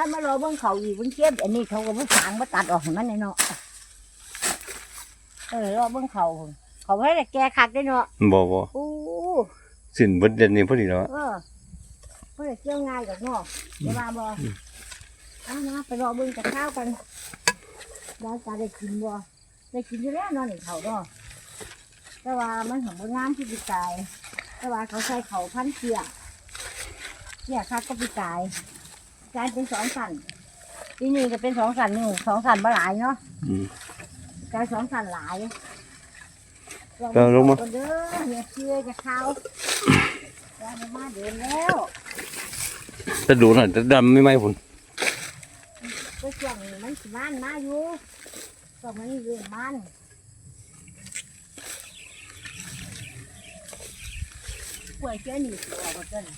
ถ้ามารอเบิ่งเขาอีกเบิ่งเก็บอันนี้เขาก็บ่สางบ่ตัดออกให้มันแน่เนาะเออรอเบิ่งเขาเขาให้แต่แก่คักได้เนาะบ่บ่โอ้สิ้นเบิดเดือนนี้พอดีแล้วเออเพื่อเกี่ยวง่ายกับเนาะเดี๋ยวมาบ่เอานะไปรอเบิ่งกับข้าวกันได้จะได้กินบ่ได้กินอยู่แล้วเนาะนี่เขาเนาะแต่ว่ามันของบ่งามที่ปีกาย แต่ว่าเขาใส่เขาพันเสียเสียคักก็ปีกาย กลายเป็นสองสันทีนี้ก็เป็นสองสันหนึ่งสองสันบ่หลายเนาะอืม กลายสองสันหลายก็ลงมา เด้อเฮียเชื่อจะเข้าแล้วมันมาเดินแล้วจะดูหน่อยจะดำไม่ไหมพุ่นก็ช่วงนี้มันสิบ้านมาอยู่ก็มันเรื่องมันป่วยเจ้าหนีสิออกมาเจ้าน่ะ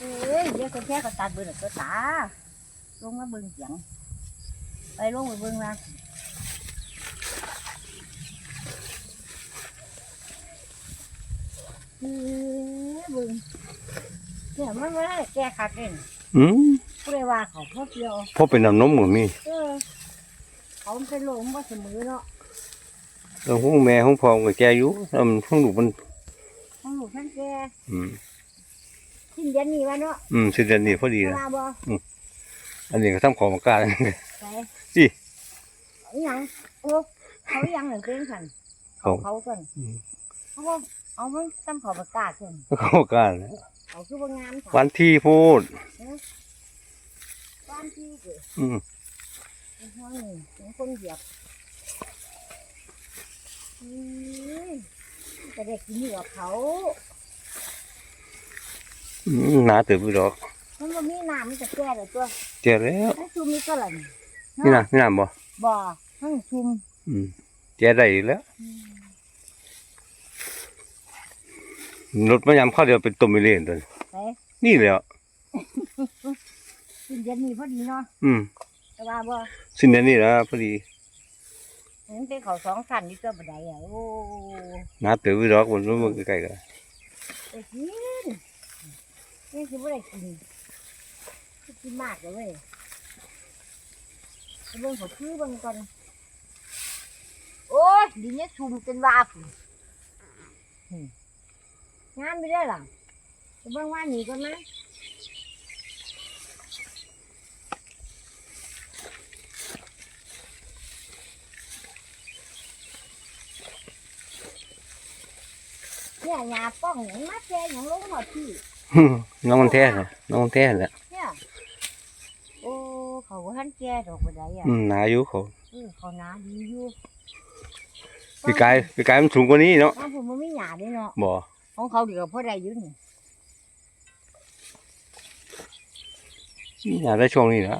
เอ้ยเดี๋ยวคนแค่ก็ตัดเบิ่งก็ตาลงมาเบิ่งเสียงไปลงไปเบิ่งนะเอ้ยเบิ่งเนี่ยมันไม่ได้แก้ขัดเองอืมผู้ใดว่าเขาเขาเกี่ยวพอเป็นน้ำนมก็มีเออเขาเป็นลมว่าเสมอเนาะแล้วห้องแม่ห้องพ่อก็แก่อยู่แล้วมันห้องลูกมันทั้งลูกทั้งแกอืม สิ้นเดือนนี้วะเนาะอืมสิ้นเดือนนี้พอดีเวนะลาบ่อันนี้ก็ทำของมากล้าไปสิอิหยังโอ้เขาอิหยังหนึ่งเป็นสันเขาเขาก่อนอืมเขาว่าเอามันตั้งขอประกาศก่อนเขามากล้านะเขาคือว่างามค่ะวันที่พูดบ้านที่เกิดอืมเป็นห้องหนึ่งเป็นคนเหยียบอืมจะได้กินอยู่กับเขาอืม หนาเติบอยู่ดอกมันบ่มีน้ำมันจะแก่เลยตัวแก่แล้วทั้งชุมนี่ก็หล่นนี่นะนี่น้ำบ่บ่อทั้งชุมอืมแก่ได้อีกแล้วรถมายามเข้าเดียวเป็นต้มไม่เล่นตัวนี้ไปนี่แหล้วสิ้นเดือนนี้พอดีเนาะอืมแต่ว่าบ่สิ้นเดือนนี้นะพอดีเห็นเป็นเขาสองสันนี่ตัวบันไดอะโอ้หนาเติบอยู่ดอกบนรถมันใกล้ๆกัน ไปกิน นี่คือไม่ได้กินกินมากเลยเว้ยเบิ่งเขาคือบิ่งก่อนโอ้ยดินเนี่ยชุ่มเป็นว่าฝุ่นงานไม่ได้หรอไปเบิ่งว่านีก่อนนะเนี่ยยาป้องหยังมาแช่หยังลงมาพี่ น้องมันแท้นะน้องมันแท้แหละเนี่ยโอ้เขาบ่ทันแก่ดอกบันไดอะอืมหนาอยู่เขาเออเขาหนาดีอยู่ปีกายปีกายมันสูงกว่านี้เนาะบ้านผมมันไม่หยาเด้เนาะบ่ของเขาเดี๋ยวพ่อได้อยืนหนาได้ช่วงนี้นะ